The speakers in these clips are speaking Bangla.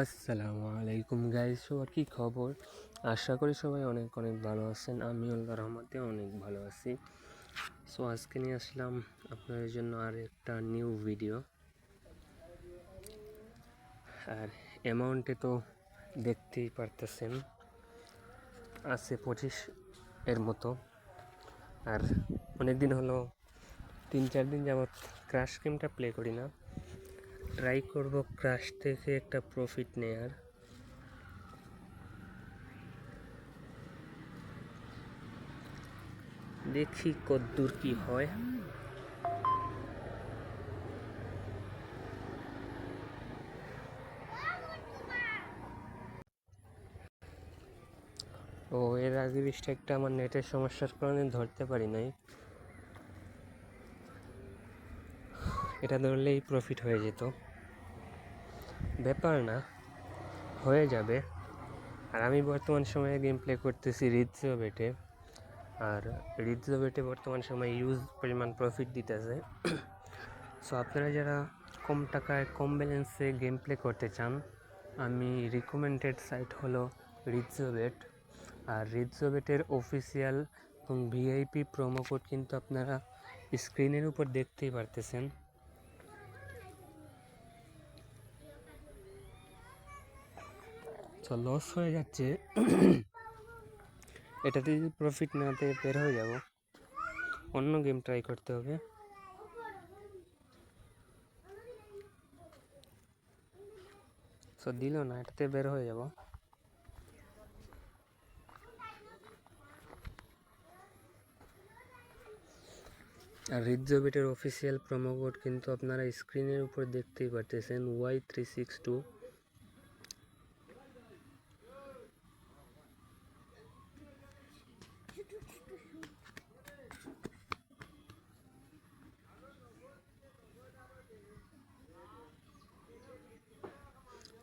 আসসালামু আলাইকুম গাইস সবার কী খবর? আশা করি সবাই অনেক অনেক ভালো আছেন আমি আল্লাহ রহমতে অনেক ভালো আছি। সো আজকে নিয়ে আসলাম আপনাদের জন্য আর একটা নিউ ভিডিও আর অ্যামাউন্টে তো দেখতেই পারতেছেন, আছে পঁচিশ এর মতো। আর অনেক দিন হলো, তিন চার দিন যাবৎ ক্রাশ গেমটা প্লে করি না। ট্রাই করব ক্রাশ থেকে একটা প্রফিট নেয়ার। দেখি কদ্দূর কি হয়। ও, এর আগের একটা আমার নেটের সমস্যার কারণে ধরতে পারি নাই। এটা ধরলেই প্রফিট হয়ে যেত। ব্যাপার না, হয়ে যাবে। আর আমি বর্তমান সময়ে গেম প্লে করতেছি রিৎজো বেটে আর রিৎজো বেটে বর্তমান সময়ে ইউজ পরিমাণ প্রফিট দিতেছে। সো আপনারা যারা কম টাকায়, কম ব্যালেন্সে গেম প্লে করতে চান, আমি রিকমেন্ডেড সাইট হলো রিৎজো বেট আর রিৎজো বেটের অফিসিয়াল এবং ভিআইপি প্রোমো কোড কিন্তু আপনারা স্ক্রিনের উপর দেখতেই পারতেছেন। তো লস হয়ে যাচ্ছে। এটাতে যদি প্রফিট না পেয়ে বের হয়ে যাব, অন্য গেম ট্রাই করতে হবে। সো দিল না, এটাতে বের হয়ে যাব। আর রিজবিটের অফিসিয়াল প্রোমো কোড কিন্তু আপনারা স্ক্রিনের উপর দেখতেই পারতেছেন Y three six two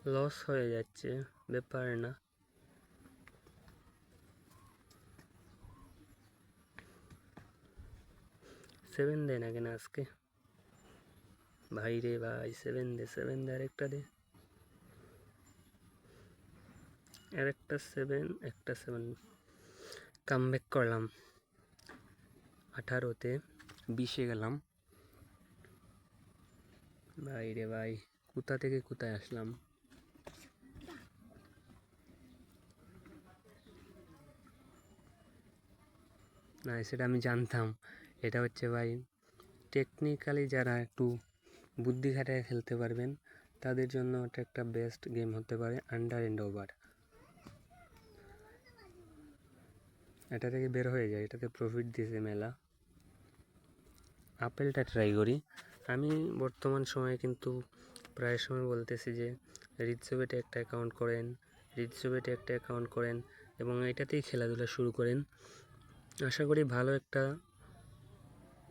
loss হয়ে যাচ্ছে, ব্যাপার না। সেভেন দে না কেন আজকে? ভাই রে ভাই সেভেন দে সেভেন দে আরেকটা দে। আরেকটা সেভেন একটা সেভেন কাম ব্যাক করলাম। আঠারোতে বিশে গেলাম। ভাই রে ভাই, কোথা থেকে কোথায় আসলাম? না, সেটা আমি জানতাম। এটা হচ্ছে ভাই টেকনিক্যালি যারা একটু বুদ্ধি খাটায় খেলতে পারবেন, তাদের জন্য এটা একটা বেস্ট গেম হতে পারে আন্ডার অ্যান্ড ওভার এটা থেকে বের হয়ে যায়, এটাতে প্রফিট দিয়েছে মেলা। আপেলটা ট্রাই করি। আমি বর্তমান সময়ে কিন্তু প্রায় সময় বলতেছি যে রিৎসবেটে একটা অ্যাকাউন্ট করেন রিৎসবেটে একটা অ্যাকাউন্ট করেন, এবং এটাতেই খেলাধুলা শুরু করেন। আশা করি ভালো একটা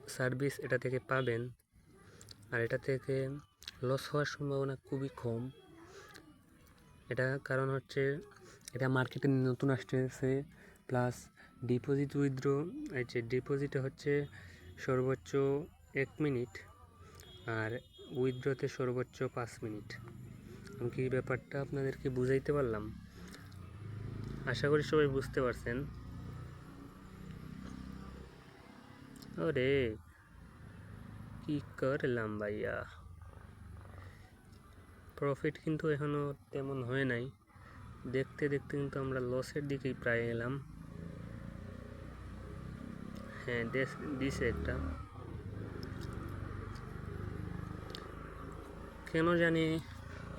সার্ভিস এটা থেকে পাবেন। আর এটা থেকে লস হওয়ার সম্ভাবনা খুবই কম। এটা কারণ হচ্ছে এটা মার্কেটে নতুন আসতেছে প্লাস ডিপোজিট উইথড্র এই যে ডিপোজিটে হচ্ছে সর্বোচ্চ এক মিনিট আর উইথড্রতে সর্বোচ্চ পাঁচ মিনিট। আমি কি ব্যাপারটা আপনাদেরকে বুঝাইতে পারলাম? আশা করি সবাই বুঝতে পারছেন। ওরে, কি করলাম ভাইয়া? প্রফিট কিন্তু এখনও তেমন হয় নাই। দেখতে দেখতে কিন্তু আমরা লসের দিকেই প্রায় এলাম। হ্যাঁ দিছে একটা। কেন জানি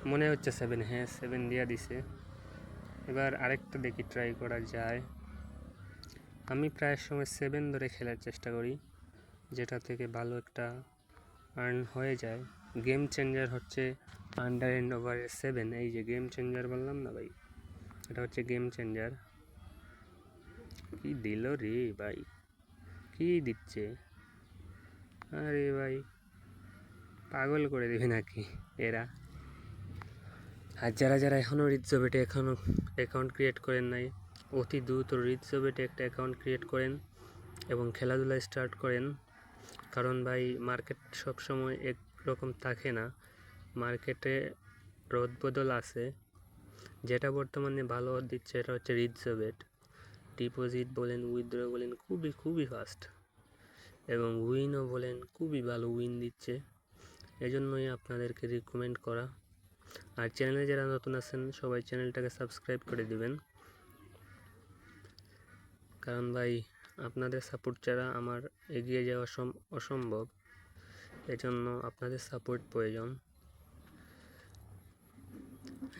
মনে হচ্ছে সেভেন হ্যাঁ সেভেন দিয়া দিছে। এবার আরেকটা দেখি ট্রাই করা যায়। আমি প্রায় সময় সেভেন ধরে খেলার চেষ্টা করি। যেটা থেকে ভালো একটা আর্ন হয়ে যায়। গেম চেঞ্জার হচ্ছে আন্ডার অ্যান্ড ওভার সেভেন এই যে গেম চেঞ্জার বললাম না ভাই? এটা হচ্ছে গেম চেঞ্জার কি দিল রে ভাই? কি দিচ্ছে? আরে ভাই, পাগল করে দেবে নাকি এরা? আর যারা যারা এখনও রিৎজবেটে এখনও অ্যাকাউন্ট ক্রিয়েট করেন নাই, অতি দ্রুত রিৎজবেটে একটা অ্যাকাউন্ট ক্রিয়েট করেন এবং খেলাধুলা স্টার্ট করেন। কারণ ভাই মার্কেট সবসময় একরকম থাকে না। মার্কেটে রদবদল আছে। যেটা বর্তমানে ভালো দিচ্ছে এটা হচ্ছে রিজবেট ডিপোজিট বলেন উইথড্র বলেন, খুবই খুবই ফাস্ট এবং উইনও বলেন, খুবই ভালো উইন দিচ্ছে। এজন্যই আপনাদেরকে রিকমেন্ড করা। আর চ্যানেলে যারা নতুন আছেন, সবাই চ্যানেলটাকে সাবস্ক্রাইব করে দিবেন। কারণ ভাই আপনাদের সাপোর্ট ছাড়া আমার এগিয়ে যাওয়া সম- অসম্ভব। এজন্য আপনাদের সাপোর্ট প্রয়োজন।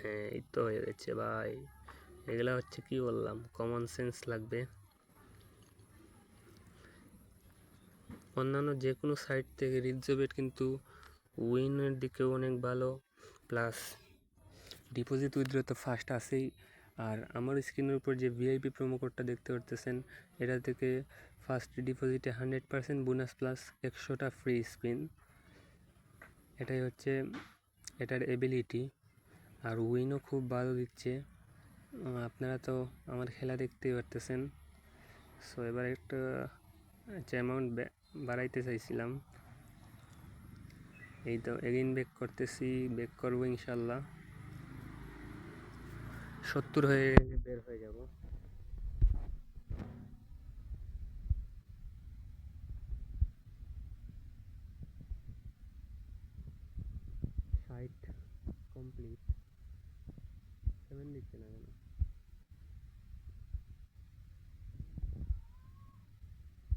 হ্যাঁ এই তো হয়ে গেছে, ভাই। এগুলা হচ্ছে কি বললাম? কমন সেন্স লাগবে। অন্যান্য যে কোনো সাইট থেকে রিজবেট কিন্তু উইনের দিকেও অনেক ভালো। প্লাস ডিপোজিট উইথড্র তো ফার্স্ট আছেই আর আমার স্ক্রিনের উপর যে ভিআইপি প্রোমো কোডটা দেখতে পারতেছেন, এটা থেকে ফার্স্ট ডিপোজিটে হান্ড্রেড পার্সেন্ট বোনাস প্লাস একশোটা ফ্রি স্পিন এটাই হচ্ছে, এটার এবিলিটি আর উইনও খুব ভালো দিচ্ছে। আপনারা তো আমার খেলা দেখতেই পারতেছেন। সো এবার একটা যে অ্যামাউন্ট বাড়াইতে চাইছিলাম। এই তো এগেইন বেক করতেছি বেক করব ইনশাল্লাহ। সত্তর হয়ে বের হয়ে যাব। ষাট কমপ্লিট সেভেন দিচ্ছে না কেন?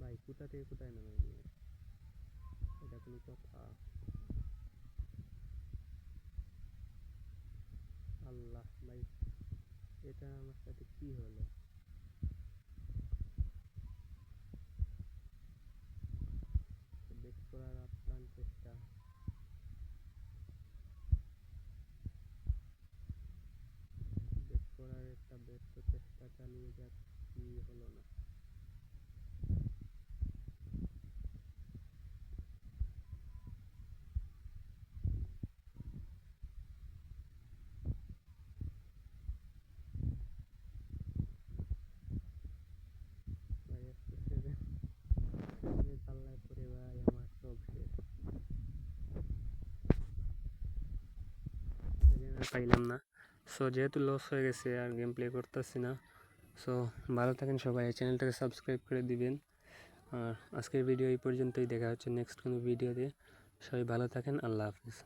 ভাই, কোথা থেকে কোথায় নামে গিয়ে? এটা কোনো কথা। আল্লাহ, ভাই। এটা আমার সাথে কি হলো? বেক করার আপ্রাণ চেষ্টা। বেক করার একটা ব্যস্ত চেষ্টা চালিয়ে যাচ্ছি, হলো না ভাই একশো সেভেন সেভেনের পাল্লায় পড়ে ভাই আমার সব শেষ সেভেন আর পাইলাম না। সো যেহেতু লস হয়ে গেছে আর গেম প্লে করতেছি না সো ভালো থাকেন সবাই, এই চ্যানেলটাকে সাবস্ক্রাইব করে দিবেন। আর আজকের ভিডিও এই পর্যন্তই, দেখা হচ্ছে নেক্সট কোনো ভিডিওতে সবাই ভালো থাকেন, আল্লাহ হাফিজ।